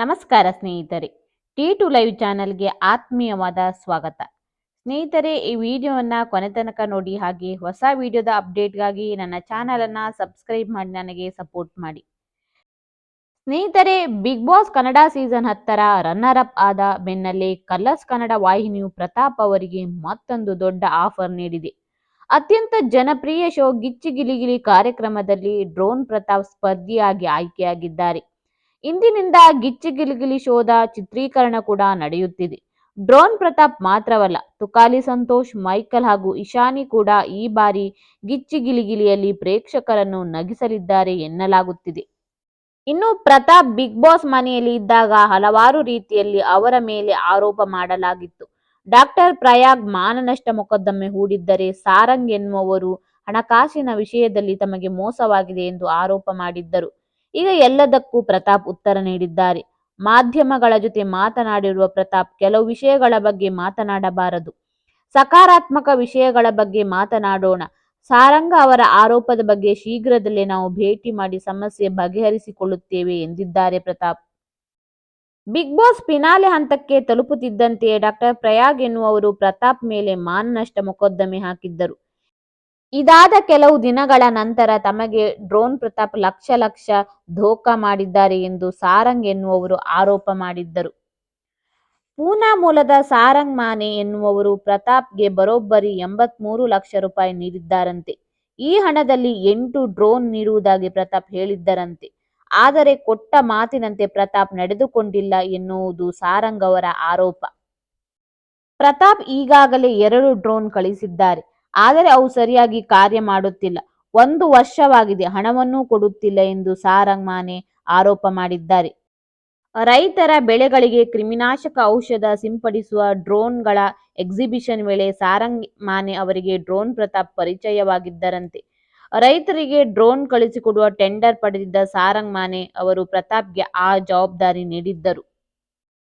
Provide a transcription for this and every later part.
ನಮಸ್ಕಾರ ಸ್ನೇಹಿತರೆ T to live ಚಾನಲ್ಗೆ ಆತ್ಮೀಯವಾದ ಸ್ವಾಗತ. ಸ್ನೇಹಿತರೆ, ಈ ವಿಡಿಯೋವನ್ನು ಕೊನೆ ತನಕ ನೋಡಿ ಹಾಗೆ ಹೊಸ ವಿಡಿಯೋದ ಅಪ್ಡೇಟ್ಗಾಗಿ ನನ್ನ ಚಾನಲನ್ನು ಸಬ್ಸ್ಕ್ರೈಬ್ ಮಾಡಿ ನನಗೆ ಸಪೋರ್ಟ್ ಮಾಡಿ. ಸ್ನೇಹಿತರೆ ಬಿಗ್ ಬಾಸ್ ಕನ್ನಡ ಸೀಸನ್ ಹತ್ತರ ರನ್ನರ್ ಅಪ್ ಆದ ಬೆನ್ನಲ್ಲೇ ಕಲರ್ಸ್ ಕನ್ನಡ ವಾಹಿನಿಯು ಪ್ರತಾಪ್ ಅವರಿಗೆ ಮತ್ತೊಂದು ದೊಡ್ಡ ಆಫರ್ ನೀಡಿದೆ. ಅತ್ಯಂತ ಜನಪ್ರಿಯ ಶೋ ಗಿಚ್ಚಿ ಗಿಲಿಗಿಲಿ ಕಾರ್ಯಕ್ರಮದಲ್ಲಿ ಡ್ರೋನ್ ಪ್ರತಾಪ್ ಸ್ಪರ್ಧಿಯಾಗಿ ಆಯ್ಕೆಯಾಗಿದ್ದಾರೆ. ಇಂದಿನಿಂದ ಗಿಚ್ಚಿ ಗಿಲಿಗಿಲಿ ಶೋದ ಚಿತ್ರೀಕರಣ ಕೂಡ ನಡೆಯುತ್ತಿದೆ. ಡ್ರೋನ್ ಪ್ರತಾಪ್ ಮಾತ್ರವಲ್ಲ, ತುಕಾಲಿ ಸಂತೋಷ್, ಮೈಕಲ್ ಹಾಗೂ ಇಶಾನಿ ಕೂಡ ಈ ಬಾರಿ ಗಿಚ್ಚಿ ಗಿಲಿಗಿಲಿಯಲ್ಲಿ ಪ್ರೇಕ್ಷಕರನ್ನು ನಗಿಸಲಿದ್ದಾರೆ ಎನ್ನಲಾಗುತ್ತಿದೆ. ಇನ್ನು ಪ್ರತಾಪ್ ಬಿಗ್ ಬಾಸ್ ಮನೆಯಲ್ಲಿ ಇದ್ದಾಗ ಹಲವಾರು ರೀತಿಯಲ್ಲಿ ಅವರ ಮೇಲೆ ಆರೋಪ ಮಾಡಲಾಗಿತ್ತು. ಡಾಕ್ಟರ್ ಪ್ರಯಾಗ್ ಮಾನನಷ್ಟ ಮೊಕದ್ದಮೆ ಹೂಡಿದ್ದರೆ ಸಾರಂಗ್ ಎನ್ನುವವರು ಹಣಕಾಸಿನ ವಿಷಯದಲ್ಲಿ ತಮಗೆ ಮೋಸವಾಗಿದೆ ಎಂದು ಆರೋಪ ಮಾಡಿದ್ದರು. ಈಗ ಎಲ್ಲದಕ್ಕೂ ಪ್ರತಾಪ್ ಉತ್ತರ ನೀಡಿದ್ದಾರೆ. ಮಾಧ್ಯಮಗಳ ಜೊತೆ ಮಾತನಾಡಿರುವ ಪ್ರತಾಪ್ ಕೆಲವು ವಿಷಯಗಳ ಬಗ್ಗೆ ಮಾತನಾಡಬಾರದು. ಸಕಾರಾತ್ಮಕ ವಿಷಯಗಳ ಬಗ್ಗೆ ಮಾತನಾಡೋಣ. ಸಾರಂಗ ಅವರ ಆರೋಪದ ಬಗ್ಗೆ ಶೀಘ್ರದಲ್ಲೇ ನಾವು ಭೇಟಿ ಮಾಡಿ ಸಮಸ್ಯೆ ಬಗೆಹರಿಸಿಕೊಳ್ಳುತ್ತೇವೆ ಎಂದಿದ್ದಾರೆ ಪ್ರತಾಪ್. ಬಿಗ್ ಬಾಸ್ ಫಿನಾಲೆ ಹಂತಕ್ಕೆ ತಲುಪುತ್ತಿದ್ದಂತೆಯೇ ಡಾಕ್ಟರ್ ಪ್ರಯಾಗ್ ಎನ್ನುವರು ಪ್ರತಾಪ್ ಮೇಲೆ ಮಾನನಷ್ಟ ಮೊಕದ್ದಮೆ ಹಾಕಿದ್ದರು. ಇದಾದ ಕೆಲವು ದಿನಗಳ ನಂತರ ತಮಗೆ ಡ್ರೋನ್ ಪ್ರತಾಪ್ ಲಕ್ಷ ಲಕ್ಷ ಧೋಖಾ ಮಾಡಿದ್ದಾರೆ ಎಂದು ಸಾರಂಗ್ ಎನ್ನುವವರು ಆರೋಪ ಮಾಡಿದ್ದರು. ಪೂನಾ ಮೂಲದ ಸಾರಂಗ್ ಮಾನೆ ಎನ್ನುವವರು ಪ್ರತಾಪ್ಗೆ ಬರೋಬ್ಬರಿ ಎಂಬತ್ಮೂರು ಲಕ್ಷ ರೂಪಾಯಿ ನೀಡಿದ್ದಾರಂತೆ. ಈ ಹಣದಲ್ಲಿ ಎಂಟು ಡ್ರೋನ್ ನೀಡುವುದಾಗಿ ಪ್ರತಾಪ್ ಹೇಳಿದ್ದರಂತೆ. ಆದರೆ ಕೊಟ್ಟ ಮಾತಿನಂತೆ ಪ್ರತಾಪ್ ನಡೆದುಕೊಂಡಿಲ್ಲ ಎನ್ನುವುದು ಸಾರಂಗ್ ಅವರ ಆರೋಪ. ಪ್ರತಾಪ್ ಈಗಾಗಲೇ ಎರಡು ಡ್ರೋನ್ ಕಳಿಸಿದ್ದಾರೆ. ಆದರೆ ಅವು ಸರಿಯಾಗಿ ಕಾರ್ಯ ಮಾಡುತ್ತಿಲ್ಲ. ಒಂದು ವರ್ಷವಾಗಿದೆ, ಹಣವನ್ನೂ ಕೊಡುತ್ತಿಲ್ಲ ಎಂದು ಸಾರಂಗ್ ಮಾನೆ ಆರೋಪ ಮಾಡಿದ್ದಾರೆ. ರೈತರ ಬೆಳೆಗಳಿಗೆ ಕ್ರಿಮಿನಾಶಕ ಔಷಧ ಸಿಂಪಡಿಸುವ ಡ್ರೋನ್ಗಳ ಎಕ್ಸಿಬಿಷನ್ ವೇಳೆ ಸಾರಂಗ್ ಮಾನೆ ಅವರಿಗೆ ಡ್ರೋನ್ ಪ್ರತಾಪ್ ಪರಿಚಯವಾಗಿದ್ದರಂತೆ. ರೈತರಿಗೆ ಡ್ರೋನ್ ಕಳಿಸಿಕೊಡುವ ಟೆಂಡರ್ ಪಡೆದಿದ್ದ ಸಾರಂಗ್ ಮಾನೆ ಅವರು ಪ್ರತಾಪ್ಗೆ ಆ ಜವಾಬ್ದಾರಿ ನೀಡಿದ್ದರು.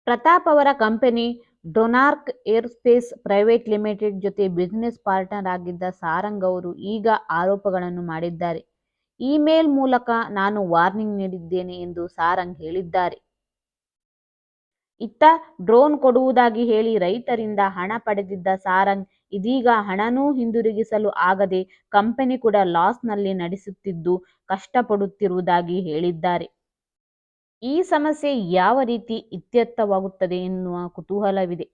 ಪ್ರತಾಪ್ ಅವರ ಕಂಪನಿ ಡೊನಾರ್ಕ್ ಏರ್ಸ್ಪೇಸ್ ಪ್ರೈವೇಟ್ ಲಿಮಿಟೆಡ್ ಜೊತೆ ಬಿಸಿನೆಸ್ ಪಾರ್ಟ್ನರ್ ಆಗಿದ್ದ ಸಾರಂಗ್ ಅವರು ಈಗ ಆರೋಪಗಳನ್ನು ಮಾಡಿದ್ದಾರೆ. ಇಮೇಲ್ ಮೂಲಕ ನಾನು ವಾರ್ನಿಂಗ್ ನೀಡಿದ್ದೇನೆ ಎಂದು ಸಾರಂಗ್ ಹೇಳಿದ್ದಾರೆ. ಇತ್ತ ಡ್ರೋನ್ ಕೊಡುವುದಾಗಿ ಹೇಳಿ ರೈತರಿಂದ ಹಣ ಪಡೆದಿದ್ದ ಸಾರಂಗ್ ಇದೀಗ ಹಣನೂ ಹಿಂದಿರುಗಿಸಲು ಆಗದೆ ಕಂಪನಿ ಕೂಡ ಲಾಸ್ನಲ್ಲಿ ನಡೆಸುತ್ತಿದ್ದು ಕಷ್ಟಪಡುತ್ತಿರುವುದಾಗಿ ಹೇಳಿದ್ದಾರೆ. ಈ ಸಮಸ್ಯೆ ಯಾವ ರೀತಿ ಇತ್ಯರ್ಥವಾಗುತ್ತದೆ ಎನ್ನುವ ಕುತೂಹಲವಿದೆ.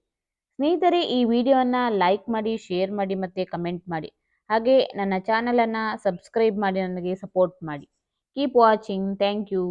ಸ್ನೇಹಿತರೆ, ಈ ವಿಡಿಯೋವನ್ನು ಲೈಕ್ ಮಾಡಿ ಶೇರ್ ಮಾಡಿ ಮತ್ತು ಕಮೆಂಟ್ ಮಾಡಿ. ಹಾಗೆ ನನ್ನ ಚಾನಲನ್ನು ಸಬ್ಸ್ಕ್ರೈಬ್ ಮಾಡಿ, ನನಗೆ ಸಪೋರ್ಟ್ ಮಾಡಿ. Keep watching thank you